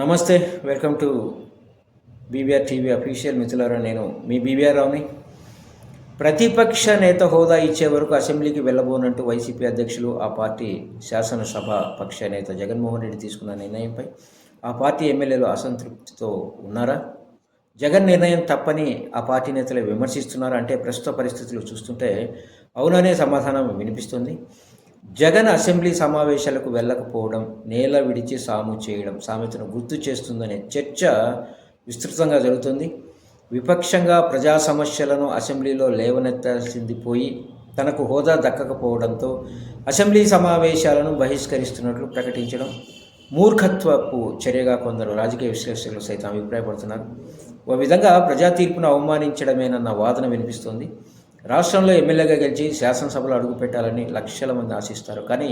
నమస్తే welcome to BBR TV official మిత్రులారా నేను మీ బీబీఆర్ రావుని. ప్రతిపక్ష నేత హోదా ఇచ్చే వరకు అసెంబ్లీకి వెళ్ళబోనంటూ వైసీపీ అధ్యక్షులు ఆ పార్టీ శాసనసభ పక్ష నేత జగన్మోహన్ రెడ్డి తీసుకున్న నిర్ణయంపై ఆ పార్టీ ఎమ్మెల్యేలు అసంతృప్తితో ఉన్నారా? జగన్ నిర్ణయం తప్పని ఆ పార్టీ నేతలు విమర్శిస్తున్నారా? అంటే ప్రస్తుత పరిస్థితులు చూస్తుంటే అవుననే సమాధానం వినిపిస్తుంది. జగన్ అసెంబ్లీ సమావేశాలకు వెళ్ళకపోవడం నేల విడిచి సాము చేయడం సామెతను గుర్తు చేస్తుందనే చర్చ విస్తృతంగా జరుగుతుంది. విపక్షంగా ప్రజా సమస్యలను అసెంబ్లీలో లేవనెత్తాల్సింది పోయి తనకు హోదా దక్కకపోవడంతో అసెంబ్లీ సమావేశాలను బహిష్కరిస్తున్నట్లు ప్రకటించడం మూర్ఖత్వపు చర్యగా కొందరు రాజకీయ విశ్లేషకులు సైతం అభిప్రాయపడుతున్నారు. ఓ విధంగా ప్రజా తీర్పును అవమానించడమేనన్న వాదన వినిపిస్తోంది. రాష్ట్రంలో ఎమ్మెల్యేగా గెలిచి శాసనసభలో అడుగుపెట్టాలని లక్షల మంది ఆశిస్తారు. కానీ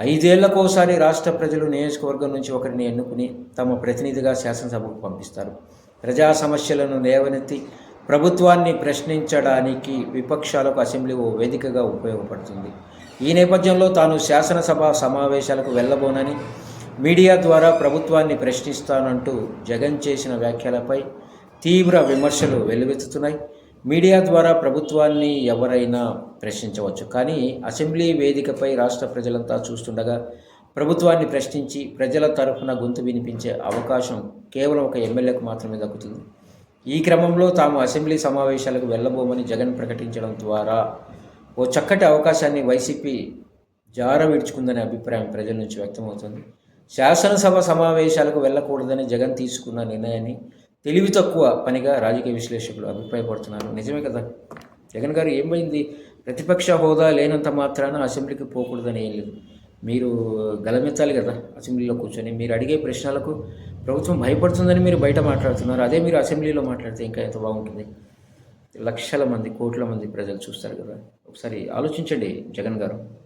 ఐదేళ్ళకోసారి రాష్ట్ర ప్రజలు నియోజకవర్గం నుంచి ఒకరిని ఎన్నుకుని తమ ప్రతినిధిగా శాసనసభకు పంపిస్తారు. ప్రజా సమస్యలను లేవనెత్తి ప్రభుత్వాన్ని ప్రశ్నించడానికి విపక్షాలకు అసెంబ్లీ ఓ వేదికగా ఉపయోగపడుతుంది. ఈ నేపథ్యంలో తాను శాసనసభ సమావేశాలకు వెళ్ళబోనని మీడియా ద్వారా ప్రభుత్వాన్ని ప్రశ్నిస్తానంటూ జగన్ చేసిన వ్యాఖ్యలపై తీవ్ర విమర్శలు వెల్లువెత్తుతున్నాయి. మీడియా ద్వారా ప్రభుత్వాన్ని ఎవరైనా ప్రశ్నించవచ్చు. కానీ అసెంబ్లీ వేదికపై రాష్ట్ర ప్రజలంతా చూస్తుండగా ప్రభుత్వాన్ని ప్రశ్నించి ప్రజల తరఫున గొంతు వినిపించే అవకాశం కేవలం ఒక ఎమ్మెల్యేకు మాత్రమే దక్కుతుంది. ఈ క్రమంలో తాము అసెంబ్లీ సమావేశాలకు వెళ్ళబోమని జగన్ ప్రకటించడం ద్వారా ఓ చక్కటి అవకాశాన్ని వైసీపీ జార విడుచుకుందనే అభిప్రాయం ప్రజల నుంచి వ్యక్తమవుతుంది. శాసనసభ సమావేశాలకు వెళ్ళకూడదని జగన్ తీసుకున్న నిర్ణయాన్ని తెలివి తక్కువ పనిగా రాజకీయ విశ్లేషకులు అభిప్రాయపడుతున్నారు. నిజమే కదా? జగన్ గారు ఏమైంది? ప్రతిపక్ష హోదా లేనంత మాత్రాన అసెంబ్లీకి పోకూడదని ఏం లేదు. మీరు గలమెత్తాలి కదా అసెంబ్లీలో కూర్చొని. మీరు అడిగే ప్రశ్నలకు ప్రభుత్వం భయపడుతుందని మీరు బయట మాట్లాడుతున్నారు. అదే మీరు అసెంబ్లీలో మాట్లాడితే ఇంకా ఎంత బాగుంటుంది? లక్షల మంది కోట్ల మంది ప్రజలు చూస్తారు కదా. ఒకసారి ఆలోచించండి జగన్ గారు.